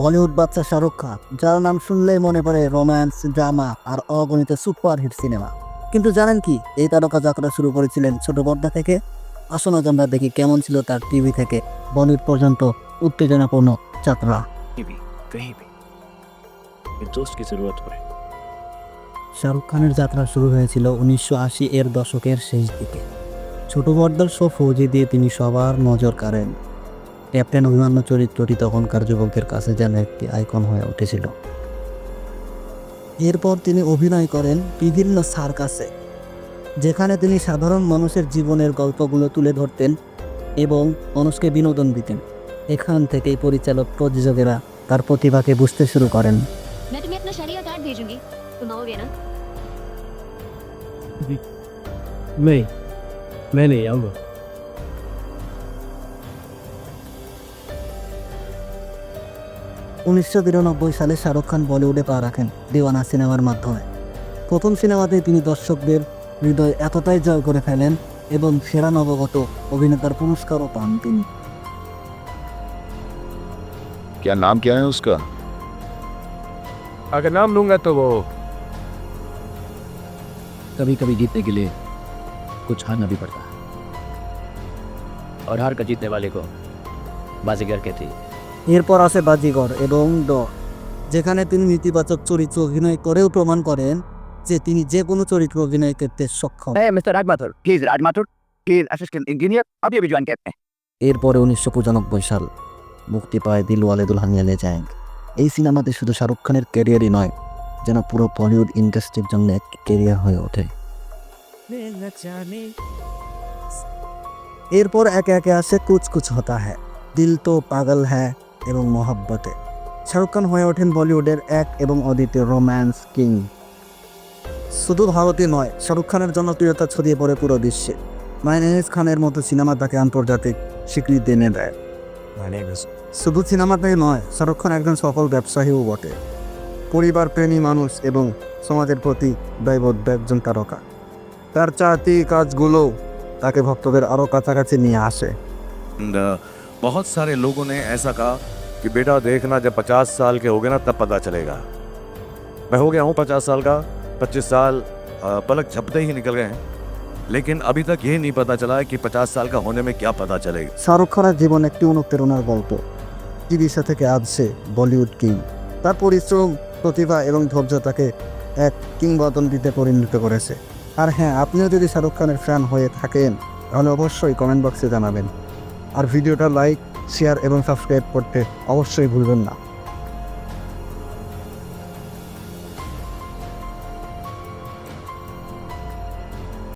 বলিউড বাচ্চা শাহরুখ খান যার নাম শুনলেই মনে পড়ে রোম্যান্স ড্রামা আর অগণিত সুপারহিট সিনেমা। কিন্তু জানেন কি এই তারকা যাত্রা শুরু করেছিলেন ছোট পর্দা থেকে। আসন আজ আমরা দেখি কেমন ছিল তার টিভি থেকে বলিউড পর্যন্ত উত্তেজনাপূর্ণ যাত্রা। শাহরুখ খানের যাত্রা শুরু হয়েছিল উনিশশো আশি এর দশকের শেষ দিকে। ছোট পর্দার শো ফৌজি দিয়ে তিনি সবার নজর কাড়েন। ক্যাপ্টেন অভিমান্য চরিত্রটি তখনকার যুবকদের কাছে যেন একটি আইকন হয়ে উঠেছিল এরপর তিনি অভিনয় করেন বিভিন্ন সার্কাসে যেখানে তিনি সাধারণ মানুষের জীবনের গল্পগুলো তুলে ধরতেন এবং মানুষকে বিনোদন দিতেন এখান থেকেই পরিচালক প্রযোজকেরা তার প্রতিভাকে বুঝতে শুরু করেন मैं तुम्हें अपना शरीर कार्ड भेजूंगी तुम आओगे ना नहीं मैं नहीं आऊँगा উনিশশো বিরানব্বই সালে শাহরুখ খান বলিউডে পা রাখেন দেওয়ানা সিনেমার মাধ্যমে প্রথম সিনেমাতেই তিনি দর্শকদের হৃদয় এতটাই জয় করে ফেলেন এবং সেরা নবগত অভিনেতার পুরস্কারও পান তিনি क्या नाम क्या है उसका अगर नाम लूंगा तो वो कभी कभी जीतने के लिए कुछ हारना भी पड़ता है और हार कर जीतने वाले को बाजीगर कहते हैं এরপর আছে বাজিগর এবং ড যেখানে তিনি নেতিবাচক চরিত্র অভিনয় করেও প্রমাণ করেন যে তিনি যে কোনো চরিত্র অভিনয় করতে সক্ষম। এরপরে উনিশশো পঁচানব্বই সাল মুক্তি পায় দিলওয়ালে দুলহানিয়া লে যায় এই সিনেমাতে শুধু শাহরুখ খানের ক্যারিয়ারই নয় যেন পুরো বলিউড ইন্ডাস্ট্রির জন্য এক ক্যারিয়ার হয়ে ওঠে। এরপর একে একে আসে কুচ কুচ হতা হ্যাঁ দিল তো পাগল হ্যাঁ এবং মোহাব্বতে। শাহরুখ খান হয়ে ওঠেন বলিউডের এক এবং অদ্বিতীয় রোম্যান্স কিং। শুধু ভারতে নয় শাহরুখ খানের জনপ্রিয়তা ছড়িয়ে পড়ে পুরো বিশ্বে। মাইনেস খানের মতো সিনেমা তাকে আন্তর্জাতিক স্বীকৃতি এনে দেয়। শুধু সিনেমাতেই নয় শাহরুখ খান একজন সফল ব্যবসায়ীও বটে। পরিবার প্রেমী মানুষ এবং সমাজের প্রতি দায়বদ্ধ একজন তারকা। তার চাতি কাজগুলো তাকে ভক্তদের আরও কাছাকাছি নিয়ে আসে। बहुत सारे लोगों ने ऐसा कहा कि बेटा देखना जब पचास साल के हो गए ना तब पता चलेगा मैं हो गया हूँ पचास साल का पच्चीस साल uh, पलक झपते ही निकल गए हैं लेकिन अभी तक ये नहीं पता चला है कि पचास साल का होने में क्या पता चलेगा শাহরুখ খানের জীবন একটি অনুপ্রেরণার গল্প চিকিৎসা থেকে আজ সে বলিউড কিং তার পরিশ্রম প্রতিভা এবং ধৈর্য তাকে এক কিংবদন্তিতে পরিণত করেছে আর হ্যাঁ আপনিও যদি শাহরুখ খানের ফ্যান হয়ে থাকেন তাহলে অবশ্যই কমেন্ট বক্সে জানাবেন আর ভিডিওটা লাইক শেয়ার এবং সাবস্ক্রাইব করতে অবশ্যই ভুলবেন না।